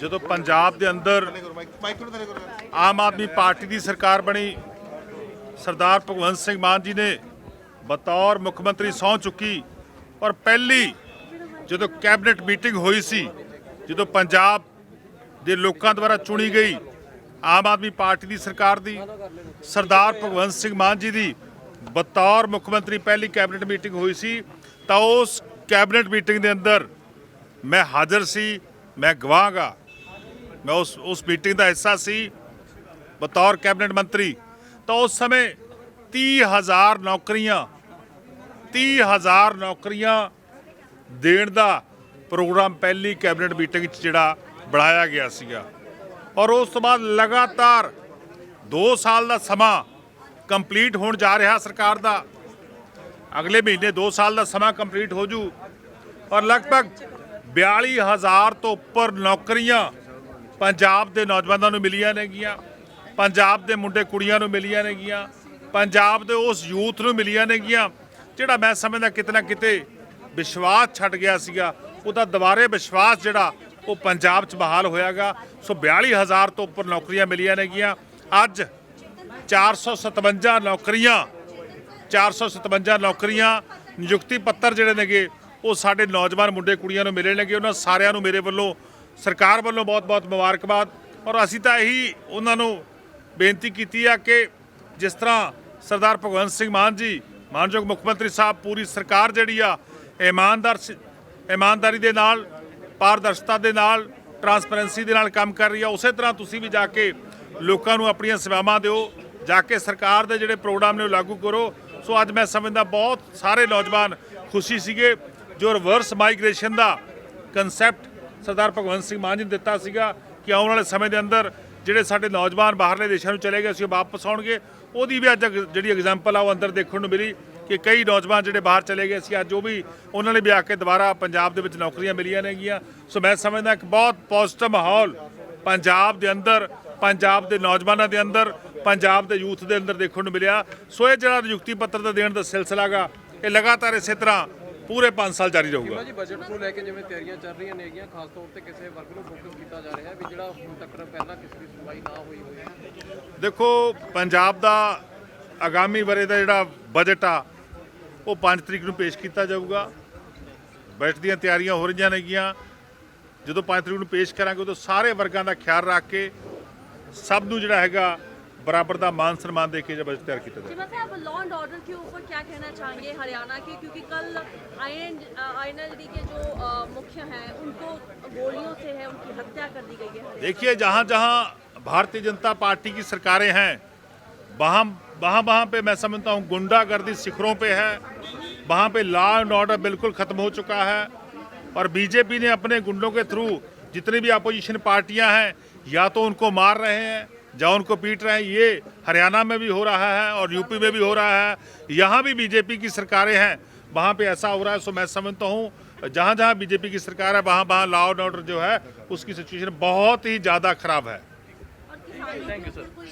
ਜਦੋਂ ਪੰਜਾਬ ਦੇ ਅੰਦਰ ਆਮ ਆਦਮੀ ਪਾਰਟੀ ਦੀ ਸਰਕਾਰ ਬਣੀ ਸਰਦਾਰ ਭਗਵੰਤ ਸਿੰਘ ਮਾਨ ਜੀ ਨੇ ਬਤੌਰ ਮੁੱਖ ਮੰਤਰੀ ਸਹੁੰ ਚੁੱਕੀ ਔਰ ਪਹਿਲੀ ਜਦੋਂ ਕੈਬਨਿਟ ਮੀਟਿੰਗ ਹੋਈ ਸੀ ਜਦੋਂ ਪੰਜਾਬ ਦੇ ਲੋਕਾਂ ਦੁਆਰਾ ਚੁਣੀ ਗਈ ਆਮ ਆਦਮੀ ਪਾਰਟੀ ਦੀ ਸਰਕਾਰ ਦੀ ਸਰਦਾਰ ਭਗਵੰਤ ਸਿੰਘ ਮਾਨ ਜੀ ਦੀ ਬਤੌਰ ਮੁੱਖ ਮੰਤਰੀ ਪਹਿਲੀ ਕੈਬਨਿਟ ਮੀਟਿੰਗ ਹੋਈ ਸੀ ਤਾਂ ਉਸ ਕੈਬਨਿਟ ਮੀਟਿੰਗ ਦੇ ਅੰਦਰ ਮੈਂ ਹਾਜ਼ਰ ਸੀ ਮੈਂ ਗਵਾਹਾਂ ਮੈਂ ਉਸ ਉਸ ਮੀਟਿੰਗ ਦਾ ਹਿੱਸਾ ਸੀ, ਬਤੌਰ ਕੈਬਨਿਟ ਮੰਤਰੀ। ਤਾਂ ਉਸ ਸਮੇਂ 30000 ਨੌਕਰੀਆਂ 30000 ਨੌਕਰੀਆਂ ਦੇਣ ਦਾ ਪ੍ਰੋਗਰਾਮ ਪਹਿਲੀ ਕੈਬਨਿਟ ਮੀਟਿੰਗ 'ਚ ਜਿਹੜਾ ਬਣਾਇਆ ਗਿਆ ਸੀਗਾ। ਔਰ ਉਸ ਤੋਂ ਬਾਅਦ ਲਗਾਤਾਰ 2 ਸਾਲ ਦਾ ਸਮਾਂ ਕੰਪਲੀਟ ਹੋਣ ਜਾ ਰਿਹਾ ਸਰਕਾਰ ਦਾ। ਅਗਲੇ ਮਹੀਨੇ 2 ਸਾਲ ਦਾ ਸਮਾਂ ਕੰਪਲੀਟ ਹੋ ਜੂ। ਔਰ ਲਗਭਗ 42000 ਤੋਂ ਉੱਪਰ ਨੌਕਰੀਆਂ ਪੰਜਾਬ ਦੇ ਨੌਜਵਾਨਾਂ ਨੂੰ ਮਿਲੀਆਂ ਨੇਗੀਆਂ ਪੰਜਾਬ ਦੇ ਮੁੰਡੇ ਕੁੜੀਆਂ ਨੂੰ ਮਿਲੀਆਂ ਨੇਗੀਆਂ ਪੰਜਾਬ ਦੇ ਉਸ ਯੂਥ ਨੂੰ ਮਿਲੀਆਂ ਨੇਗੀਆਂ ਜਿਹੜਾ ਮੈਂ ਸਮਝਦਾ ਕਿਤੇ ਨਾ ਕਿਤੇ ਵਿਸ਼ਵਾਸ ਛੱਡ ਗਿਆ ਸੀਗਾ, ਉਹਦਾ ਦੁਬਾਰੇ ਵਿਸ਼ਵਾਸ ਜਿਹੜਾ ਉਹ ਪੰਜਾਬ 'ਚ ਬਹਾਲ ਹੋਇਆਗਾ। ਸੋ 42000 ਤੋਂ ਉੱਪਰ ਨੌਕਰੀਆਂ ਮਿਲੀਆਂ ਨੇਗੀਆਂ ਅੱਜ 457 ਨੌਕਰੀਆਂ 457 ਨੌਕਰੀਆਂ, ਨਿਯੁਕਤੀ ਪੱਤਰ ਜਿਹੜੇ ਨੇਗੇ, ਉਹ ਸਾਡੇ ਨੌਜਵਾਨ ਮੁੰਡੇ ਕੁੜੀਆਂ ਨੂੰ ਮਿਲੇ ਨੇਗੇ, ਉਹਨਾਂ ਸਾਰਿਆਂ ਨੂੰ ਮੇਰੇ ਵੱਲੋਂ ਸਰਕਾਰ ਵੱਲੋਂ ਬਹੁਤ-ਬਹੁਤ ਮੁਬਾਰਕਬਾਦ। ਔਰ ਅਸੀਂ ਤਾਂ ਇਹੀ ਉਹਨਾਂ ਨੂੰ ਬੇਨਤੀ ਕੀਤੀ ਆ ਕਿ ਜਿਸ ਤਰ੍ਹਾਂ ਸਰਦਾਰ ਭਗਵੰਤ ਸਿੰਘ ਮਾਨ ਜੀ, ਮਾਨਯੋਗ ਮੁੱਖ ਮੰਤਰੀ ਸਾਹਿਬ, ਪੂਰੀ ਸਰਕਾਰ ਜਿਹੜੀ ਆ, ਇਮਾਨਦਾਰ ਇਮਾਨਦਾਰੀ ਦੇ ਨਾਲ, ਪਾਰਦਰਸ਼ਤਾ ਦੇ ਨਾਲ, ਟਰਾਂਸਪੇਰੈਂਸੀ ਦੇ ਨਾਲ ਕੰਮ ਕਰ ਰਹੀ ਆ, ਉਸੇ ਤਰ੍ਹਾਂ ਤੁਸੀਂ ਵੀ ਜਾ ਕੇ ਲੋਕਾਂ ਨੂੰ ਆਪਣੀਆਂ ਸੇਵਾਵਾਂ ਦਿਓ, ਜਾ ਕੇ ਸਰਕਾਰ ਦੇ ਜਿਹੜੇ ਪ੍ਰੋਗਰਾਮ ਨੇ ਉਹ ਲਾਗੂ ਕਰੋ। ਸੋ ਅੱਜ ਮੈਂ ਸਮਝਦਾ ਬਹੁਤ ਸਾਰੇ ਨੌਜਵਾਨ ਖੁਸ਼ੀ ਸੀਗੇ, ਜੋ ਰਿਵਰਸ ਮਾਈਗ੍ਰੇਸ਼ਨ ਦਾ ਕਨਸੈਪਟ ਸਰਦਾਰ ਭਗਵੰਤ ਸਿੰਘ ਮਾਨ ਜੀ ਨੇ ਦਿੱਤਾ ਸੀਗਾ ਕਿ ਆਉਣ ਵਾਲੇ ਸਮੇਂ ਦੇ ਅੰਦਰ ਜਿਹੜੇ ਸਾਡੇ ਨੌਜਵਾਨ ਬਾਹਰਲੇ ਦੇਸ਼ਾਂ ਨੂੰ ਚਲੇ ਗਏ ਸੀ ਉਹ ਵਾਪਸ ਆਉਣਗੇ। ਉਹਦੀ ਵੀ ਅੱਜ ਅਗ- ਜਿਹੜੀ ਐਗਜ਼ਾਮਪਲ ਆ, ਉਹ ਅੰਦਰ ਦੇਖਣ ਨੂੰ ਮਿਲੀ ਕਿ ਕਈ ਨੌਜਵਾਨ ਜਿਹੜੇ ਬਾਹਰ ਚਲੇ ਗਏ ਸੀ, ਅੱਜ ਉਹ ਵੀ ਉਹਨਾਂ ਨੇ ਵੀ ਆ ਕੇ ਦੁਬਾਰਾ ਪੰਜਾਬ ਦੇ ਵਿੱਚ ਨੌਕਰੀਆਂ ਮਿਲੀਆਂ ਨੇਗੀਆਂ ਸੋ ਮੈਂ ਸਮਝਦਾ ਇੱਕ ਬਹੁਤ ਪੋਜ਼ਿਟਿਵ ਮਾਹੌਲ ਪੰਜਾਬ ਦੇ ਅੰਦਰ, ਪੰਜਾਬ ਦੇ ਨੌਜਵਾਨਾਂ ਦੇ ਅੰਦਰ, ਪੰਜਾਬ ਦੇ ਯੂਥ ਦੇ ਅੰਦਰ ਦੇਖਣ ਨੂੰ ਮਿਲਿਆ। ਸੋ ਇਹ ਜਿਹੜਾ ਨਿਯੁਕਤੀ ਪੱਤਰ ਦਾ ਦੇਣ ਦਾ ਸਿਲਸਿਲਾ ਗਾ, ਇਹ ਲਗਾਤਾਰ ਇਸੇ ਤਰ੍ਹਾਂ ਪੂਰੇ 5 ਸਾਲ ਜਾਰੀ ਰਹੂਗਾ। ਜੀ ਬਜਟ ਨੂੰ ਲੈ ਕੇ ਜਿਵੇਂ ਤਿਆਰੀਆਂ ਚੱਲ ਰਹੀਆਂ ਨੇਗੀਆਂ ਖਾਸ ਤੌਰ ਤੇ ਕਿਸੇ ਵਰਗ ਨੂੰ ਫੋਕਸ ਕੀਤਾ ਜਾ ਰਿਹਾ ਵੀ ਜਿਹੜਾ ਹੁਣ ਤੱਕ ਪਹਿਲਾਂ ਕਿਸੇ ਦੀ ਸੁਣਵਾਈ ਨਾ ਹੋਈ ਹੋਈ ਹੈ ਦੇਖੋ ਪੰਜਾਬ ਦਾ ਆਗਾਮੀ ਬਰੇ ਦਾ ਜਿਹੜਾ ਬਜਟ ਆ ਉਹ 5 ਤਰੀਕ ਨੂੰ ਪੇਸ਼ ਕੀਤਾ ਜਾਊਗਾ। ਬਜਟ ਦੀਆਂ ਤਿਆਰੀਆਂ ਹੋ ਰਹੀਆਂ ਨੇਗੀਆਂ। ਜਦੋਂ 5 ਤਰੀਕ ਨੂੰ ਪੇਸ਼ ਕਰਾਂਗੇ ਉਦੋਂ ਸਾਰੇ ਵਰਗਾਂ ਦਾ ਖਿਆਲ ਰੱਖ ਕੇ ਸਭ ਨੂੰ ਜਿਹੜਾ ਹੈਗਾ ਬਰਾਬਰ ਦਾ ਮਾਨ ਸਨਮਾਨ ਦੇ ਕੇ ਜਿਹੜਾ ਬਜਟ ਤਿਆਰ ਕੀਤਾ ਜਾਊਗਾ जी मतलब आप लॉ एंड ऑर्डर के ऊपर क्या कहना चाहेंगे हरियाणा के क्योंकि कल आई के जो अ, मुख्य हैं उनको गोलियों से है उनकी हत्या कर दी गई है देखिए जहाँ जहाँ भारतीय जनता पार्टी की सरकारें हैं वहाँ वहाँ वहाँ पे मैं समझता हूँ गुंडागर्दी शिखरों पे है वहाँ पे लॉ एंड ऑर्डर बिल्कुल ख़त्म हो चुका है और बीजेपी ने अपने गुंडों के थ्रू जितनी भी अपोजिशन पार्टियां हैं या तो उनको मार रहे हैं या उनको पीट रहे हैं ये हरियाणा में भी हो रहा है और यूपी में भी हो रहा है। यहाँ भी बीजेपी की सरकारें हैं वहाँ पे ऐसा हो रहा है सो मैं समझता हूँ जहाँ जहाँ बीजेपी की सरकार है वहाँ वहाँ लॉ एंड ऑर्डर जो है उसकी सिचुएशन बहुत ही ज़्यादा खराब है। थैंक यू कोई